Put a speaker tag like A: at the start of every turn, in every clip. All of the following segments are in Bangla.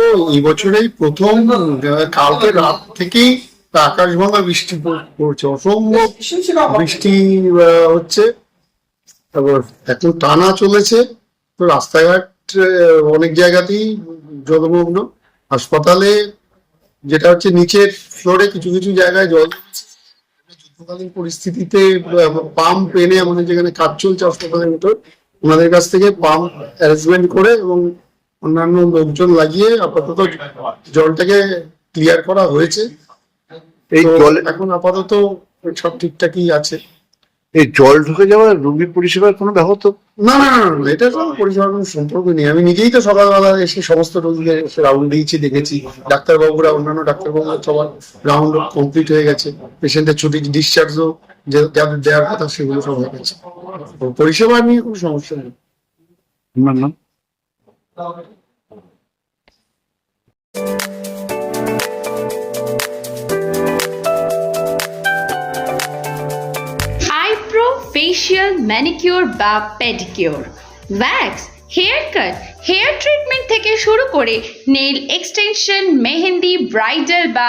A: তো এই বছরেই প্রথম কালকে রাত থেকেই আকাশ ভাঙা বৃষ্টি পড়ছে। অসম্ভব বৃষ্টি হচ্ছে। তারপর এত টানা চলেছে। তো রাস্তাঘাট অনেক জায়গাতেই জলমগ্ন। হাসপাতালে যেটা হচ্ছে নিচের ফ্লোরে কিছু কিছু জায়গায় জল যুদ্ধকালীন পরিস্থিতিতে পাম্প এনে আমাদের যেখানে কাজ চলছে হাসপাতালের ভিতর ওনাদের কাছ থেকে পাম্প অ্যারেঞ্জমেন্ট করে এবং অন্যান্য লোকজন লাগিয়ে আপাতত জলটাকে ক্লিয়ার করা হয়েছে।
B: এই জল
A: এখন আপাতত সব ঠিকঠাকই আছে।
B: এই জল ঢুকে যাওয়া রোগী পরিষেবার কোনো ব্যাহত?
A: না না না না, এটা তো পরিষেবার কোনো সম্পর্ক নেই। আমি নিজেই তো সকালবেলা এসে সমস্ত রোগীকে এসে রাউন্ড দিয়েছি দেখেছি। ডাক্তারবাবুরা অন্যান্য ডাক্তারবাবুরা সবার রাউন্ড কমপ্লিট হয়ে গেছে। পেশেন্টের ছুটি ডিসচার্জও যাদের দেওয়ার কথা সেগুলো সব হয়ে গেছে। পরিষেবা নিয়ে কোনো সমস্যা নেই।
B: আপনার নাম
C: আইব্রো ফেশিয়াল ম্যানিকিউর বা pedicure wax hair cut hair treatment থেকে শুরু করে নেল এক্সটেনশন মেহেন্দি ব্রাইডাল বা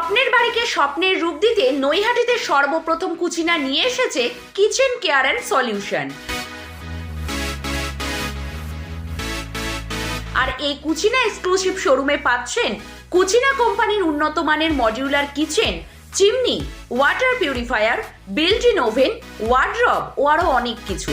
D: স্বপ্নের বাড়িকে স্বপ্নের রূপ দিতে নৈহাটিতে সর্বপ্রথম কুচিনা নিয়ে এসেছে কিচেন কেয়ার অ্যান্ড সলিউশন। আর এই কুচিনা এক্সক্লুসিভ শোরুমে পাচ্ছেন কুচিনা কোম্পানির উন্নত মানের modular kitchen, chimney, water purifier, built in oven wardrobe ও আরও অনেক কিছু।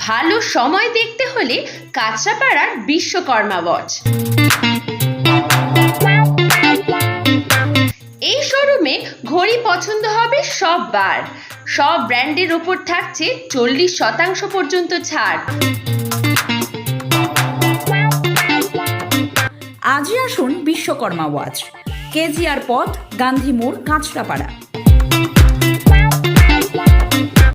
C: ভালো সময় দেখতে হলে কাঁচরাপাড়ার বিশ্বকর্মা ওয়াচ এই শোরুমে ঘড়ি পছন্দ হবে সব বার সব ব্র্যান্ডের ওপর থাকছে চল্লিশ শতাংশ পর্যন্ত ছাড়।
D: আজই আসুন বিশ্বকর্মা ওয়াচ কেজিআর পথ, গান্ধী মোড়, কাঁচরাপাড়া।